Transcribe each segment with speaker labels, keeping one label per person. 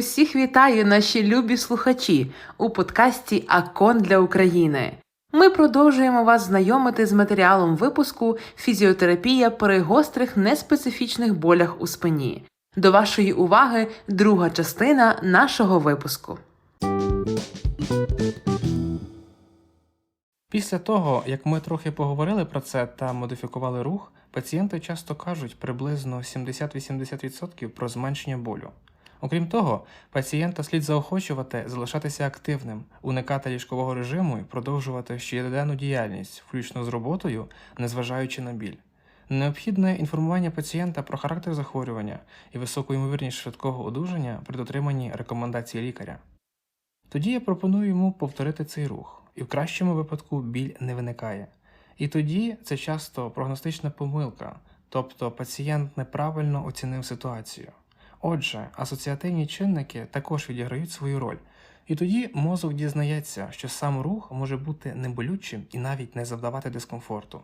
Speaker 1: Усіх вітаю, наші любі слухачі, у подкасті Акон для України. Ми продовжуємо вас знайомити з матеріалом випуску Фізіотерапія при гострих неспецифічних болях у спині. До вашої уваги друга частина нашого випуску.
Speaker 2: Після того, як ми трохи поговорили про це та модифікували рух, пацієнти часто кажуть приблизно 70-80% про зменшення болю. Окрім того, пацієнта слід заохочувати залишатися активним, уникати ліжкового режиму і продовжувати щоденну діяльність, включно з роботою, незважаючи на біль. Необхідне інформування пацієнта про характер захворювання і високу ймовірність швидкого одужання при дотриманні рекомендацій лікаря. Тоді я пропоную йому повторити цей рух, і в кращому випадку біль не виникає. І тоді це часто прогностична помилка, тобто пацієнт неправильно оцінив ситуацію. Отже, асоціативні чинники також відіграють свою роль, і тоді мозок дізнається, що сам рух може бути неболючим і навіть не завдавати дискомфорту.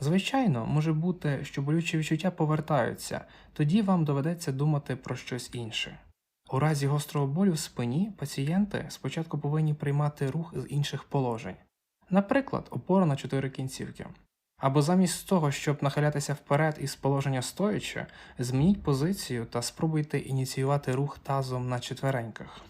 Speaker 2: Звичайно, може бути, що болючі відчуття повертаються, тоді вам доведеться думати про щось інше. У разі гострого болю в спині пацієнти спочатку повинні приймати рух з інших положень, наприклад, опора на чотири кінцівки. Або замість того, щоб нахилятися вперед із положення стоячи, змініть позицію та спробуйте ініціювати рух тазом на четвереньках.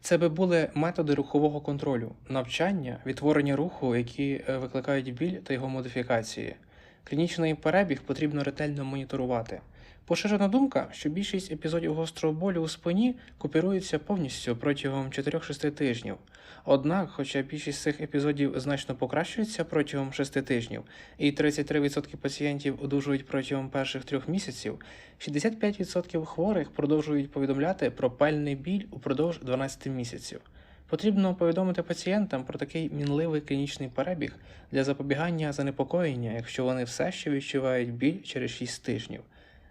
Speaker 2: Це би були методи рухового контролю, навчання, відтворення руху, які е, викликають біль та його модифікації. Клінічний перебіг потрібно ретельно моніторувати. Поширена думка, що більшість епізодів гострого болю у спині купіруються повністю протягом 4-6 тижнів. Однак, хоча більшість цих епізодів значно покращується протягом 6 тижнів, і 33% пацієнтів одужують протягом перших трьох місяців, 65% хворих продовжують повідомляти про пальний біль упродовж 12 місяців. Потрібно повідомити пацієнтам про такий мінливий клінічний перебіг для запобігання занепокоєння, якщо вони все ще відчувають біль через 6 тижнів.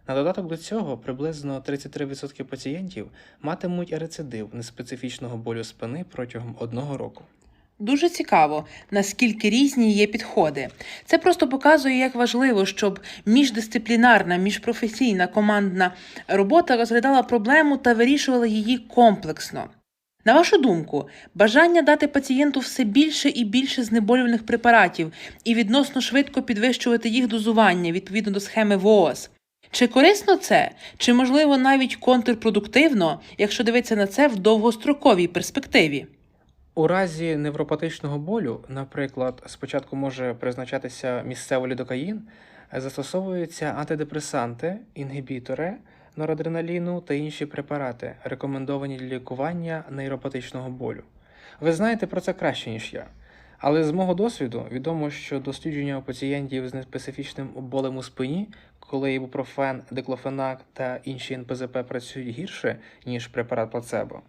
Speaker 2: На додаток до цього приблизно 33% пацієнтів матимуть рецидив неспецифічного болю спини протягом одного року.
Speaker 1: Дуже цікаво, наскільки різні є підходи. Це просто показує, як важливо, щоб міждисциплінарна, міжпрофесійна командна робота розглядала проблему та вирішувала її комплексно. На вашу думку, бажання дати пацієнту все більше і більше знеболювальних препаратів і відносно швидко підвищувати їх дозування відповідно до схеми ВООЗ. Чи корисно це, чи можливо навіть контрпродуктивно, якщо дивитися на це в довгостроковій перспективі?
Speaker 2: У разі невропатичного болю, наприклад, спочатку може призначатися місцевий лідокаїн, застосовуються антидепресанти, інгібітори норадреналіну та інші препарати, рекомендовані для лікування нейропатичного болю. Ви знаєте про це краще, ніж я. Але з мого досвіду відомо, що дослідження у пацієнтів з неспецифічним болем у спині, коли ібупрофен, диклофенак та інші НПЗП працюють гірше, ніж препарат плацебо,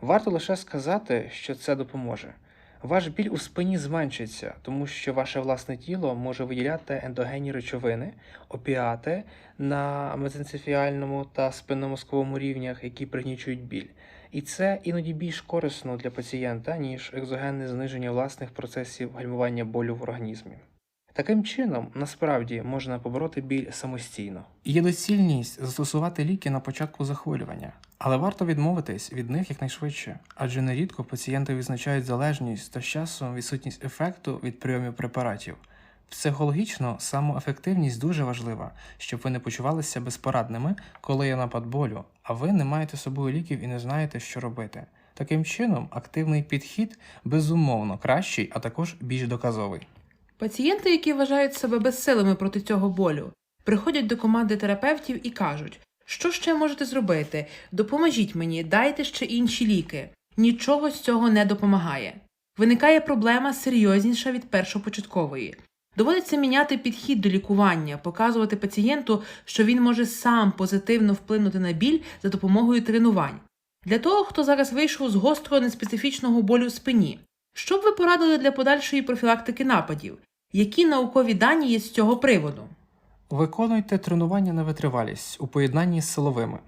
Speaker 2: варто лише сказати, що це допоможе. Ваш біль у спині зменшиться, тому що ваше власне тіло може виділяти ендогенні речовини, опіати на мезенцефіальному та спинномозковому рівнях, які пригнічують біль. І це іноді більш корисно для пацієнта, ніж екзогенне зниження власних процесів гальмування болю в організмі. Таким чином, насправді можна побороти біль самостійно. Є доцільність застосувати ліки на початку захворювання, але варто відмовитись від них якнайшвидше, адже нерідко пацієнти відзначають залежність та з часом відсутність ефекту від прийомів препаратів. Психологічно самоефективність дуже важлива, щоб ви не почувалися безпорадними, коли є напад болю, а ви не маєте з собою ліків і не знаєте, що робити. Таким чином, активний підхід безумовно кращий, а також більш доказовий.
Speaker 1: Пацієнти, які вважають себе безсилими проти цього болю, приходять до команди терапевтів і кажуть, що ще можете зробити? Допоможіть мені, дайте ще інші ліки. Нічого з цього не допомагає. Виникає проблема серйозніша від першопочаткової. Доводиться міняти підхід до лікування, показувати пацієнту, що він може сам позитивно вплинути на біль за допомогою тренувань. Для того, хто зараз вийшов з гострого неспецифічного болю в спині, що б ви порадили для подальшої профілактики нападів? Які наукові дані є з цього приводу?
Speaker 2: Виконуйте тренування на витривалість у поєднанні з силовими.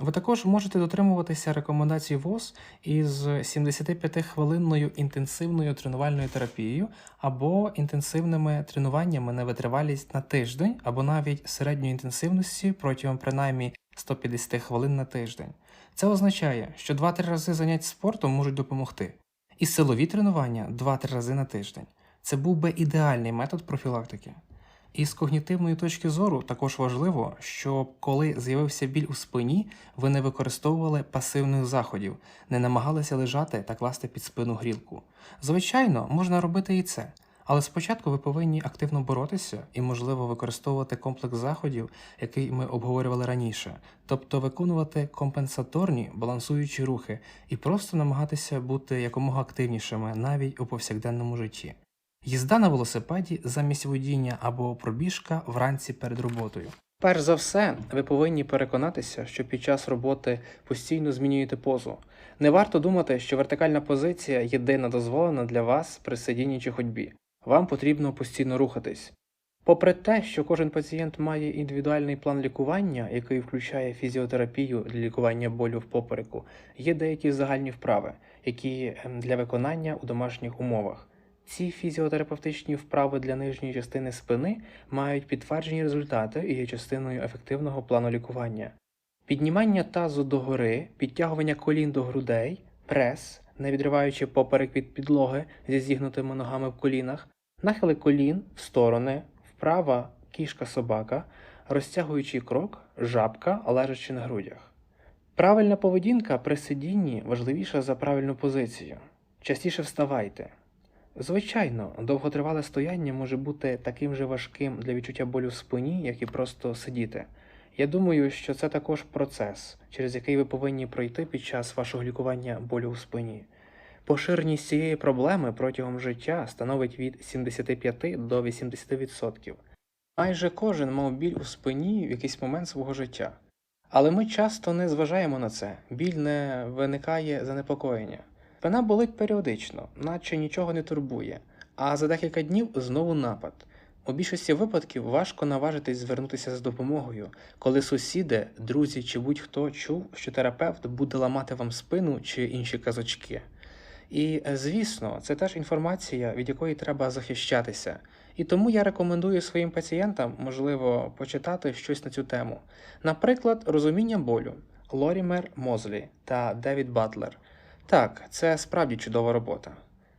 Speaker 2: Ви також можете дотримуватися рекомендацій ВОЗ із 75-хвилинною інтенсивною тренувальною терапією або інтенсивними тренуваннями на витривалість на тиждень, або навіть середньої інтенсивності протягом принаймні 150 хвилин на тиждень. Це означає, що 2-3 рази занять спортом можуть допомогти. І силові тренування 2-3 рази на тиждень. Це був би ідеальний метод профілактики. І з когнітивної точки зору також важливо, щоб коли з'явився біль у спині, ви не використовували пасивних заходів, не намагалися лежати та класти під спину грілку. Звичайно, можна робити і це, але спочатку ви повинні активно боротися і, можливо, використовувати комплекс заходів, який ми обговорювали раніше, тобто виконувати компенсаторні балансуючі рухи і просто намагатися бути якомога активнішими навіть у повсякденному житті. Їзда на велосипеді замість водіння або пробіжка вранці перед роботою. Перш за все, ви повинні переконатися, що під час роботи постійно змінюєте позу. Не варто думати, що вертикальна позиція єдина дозволена для вас при сидінні чи ходьбі. Вам потрібно постійно рухатись. Попри те, що кожен пацієнт має індивідуальний план лікування, який включає фізіотерапію для лікування болю в попереку, є деякі загальні вправи, які ем, для виконання у домашніх умовах. Ці фізіотерапевтичні вправи для нижньої частини спини мають підтверджені результати і є частиною ефективного плану лікування. Піднімання тазу догори, підтягування колін до грудей, прес, не відриваючи поперек від підлоги зі зігнутими ногами в колінах, нахили колін в сторони, вправа кішка собака, розтягуючий крок, жабка, лежачи на грудях. Правильна поведінка при сидінні важливіша за правильну позицію. Частіше вставайте. Звичайно, довготривале стояння може бути таким же важким для відчуття болю в спині, як і просто сидіти. Я думаю, що це також процес, через який ви повинні пройти під час вашого лікування болю у спині. Поширеність цієї проблеми протягом життя становить від 75 до 80%. Майже кожен мав біль у спині в якийсь момент свого життя. Але ми часто не зважаємо на це, біль не виникає занепокоєння. Спина болить періодично, наче нічого не турбує, а за декілька днів знову напад. У більшості випадків важко наважитись звернутися з допомогою, коли сусіди, друзі чи будь-хто чув, що терапевт буде ламати вам спину чи інші казочки. І, е, звісно, це теж інформація, від якої треба захищатися. І тому я рекомендую своїм пацієнтам, можливо, почитати щось на цю тему. Наприклад, розуміння болю Лорімер Мозлі та Девід Батлер. Так, це справді чудова робота.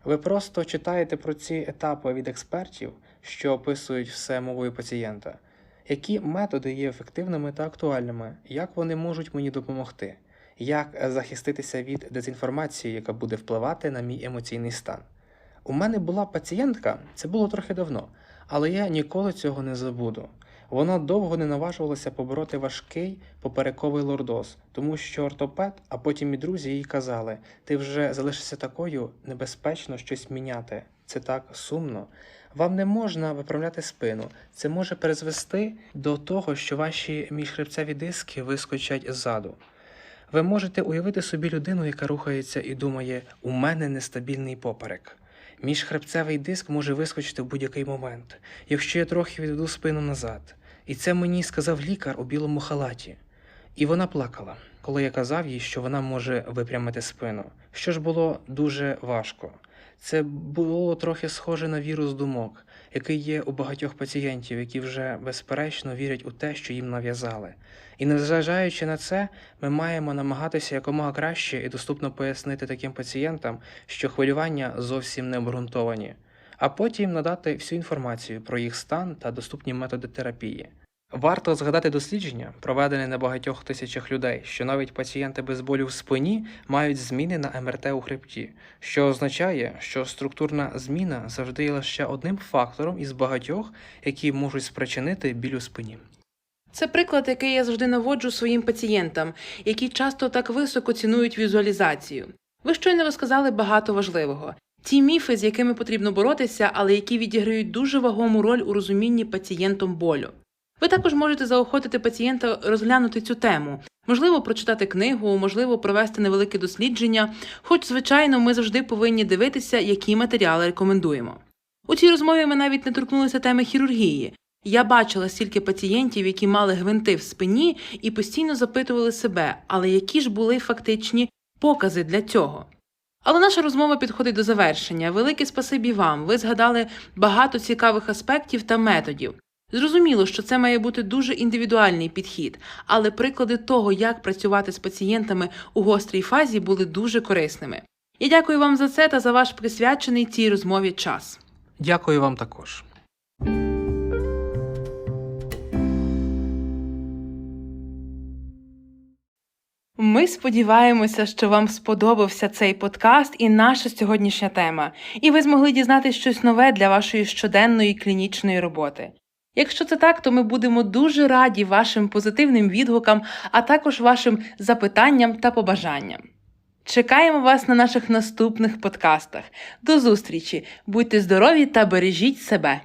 Speaker 2: Ви просто читаєте про ці етапи від експертів, що описують все мовою пацієнта, які методи є ефективними та актуальними, як вони можуть мені допомогти, як захиститися від дезінформації, яка буде впливати на мій емоційний стан. У мене була пацієнтка, це було трохи давно, але я ніколи цього не забуду. Вона довго не наважувалася побороти важкий поперековий лордоз, тому що ортопед, а потім і друзі їй казали: ти вже залишишся такою, небезпечно щось міняти. Це так сумно. Вам не можна виправляти спину. Це може призвести до того, що ваші міжхребцеві диски вискочать ззаду. Ви можете уявити собі людину, яка рухається і думає: у мене нестабільний поперек. Міжхребцевий диск може вискочити в будь-який момент, якщо я трохи відведу спину назад. І це мені сказав лікар у білому халаті. І вона плакала, коли я казав їй, що вона може випрямити спину, що ж було дуже важко. Це було трохи схоже на вірус думок, який є у багатьох пацієнтів, які вже безперечно вірять у те, що їм нав'язали. І незважаючи на це, ми маємо намагатися якомога краще і доступно пояснити таким пацієнтам, що хвилювання зовсім не обґрунтовані, а потім надати всю інформацію про їх стан та доступні методи терапії. Варто згадати дослідження, проведене на багатьох тисячах людей, що навіть пацієнти без болю в спині мають зміни на МРТ у хребті, що означає, що структурна зміна завжди є лише одним фактором із багатьох, які можуть спричинити біль у спині.
Speaker 1: Це приклад, який я завжди наводжу своїм пацієнтам, які часто так високо цінують візуалізацію. Ви щойно розказали багато важливого. Ті міфи, з якими потрібно боротися, але які відіграють дуже вагому роль у розумінні пацієнтом болю. Ви також можете заохотити пацієнта розглянути цю тему, можливо, прочитати книгу, можливо, провести невелике дослідження, хоч, звичайно, ми завжди повинні дивитися, які матеріали рекомендуємо. У цій розмові ми навіть не торкнулися теми хірургії. Я бачила стільки пацієнтів, які мали гвинти в спині і постійно запитували себе, але які ж були фактичні покази для цього. Але наша розмова підходить до завершення. Велике спасибі вам. Ви згадали багато цікавих аспектів та методів. Зрозуміло, що це має бути дуже індивідуальний підхід, але приклади того, як працювати з пацієнтами у гострій фазі, були дуже корисними. Я дякую вам за це та за ваш присвячений цій розмові час.
Speaker 2: Дякую вам також.
Speaker 1: Ми сподіваємося, що вам сподобався цей подкаст і наша сьогоднішня тема, і ви змогли дізнатись щось нове для вашої щоденної клінічної роботи. Якщо це так, то ми будемо дуже раді вашим позитивним відгукам, а також вашим запитанням та побажанням. Чекаємо вас на наших наступних подкастах. До зустрічі! Будьте здорові та бережіть себе!